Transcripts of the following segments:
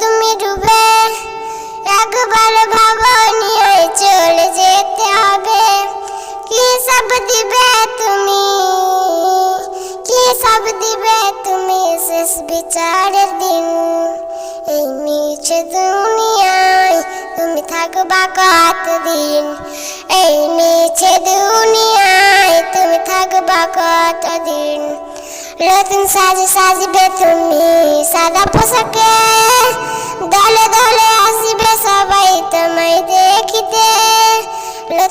তুমি ডুবে একবার ভাবনিয়ে চলে যেতে হবে। কি সব দিবে তুমি? কি সব দিবে তুমি শেষ বিচারের দিন? এই নিচে দুনিয়ায় তুমি থাকবা কতদিন? এই নিচে দুনিয়ায় তুমি থাকবা কতদিন? নতুন সাজে সাজবে তুমি সাদা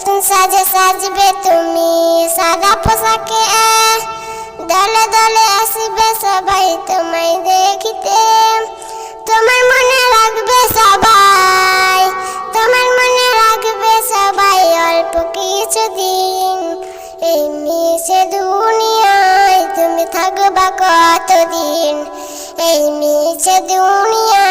সাজে সাজবে তুমি, সাদা পোশাকে দলে দলে আসবে সবাই তোমায় দেখিতে। তোমার মনে রাখবে সবাই, তোমার মনে রাখবে সবাই অল্প কিছু দিন এই মিশে দুনিয়ায় তুমি থাকবা কতদিন? এই মিশে দুনিয়ায়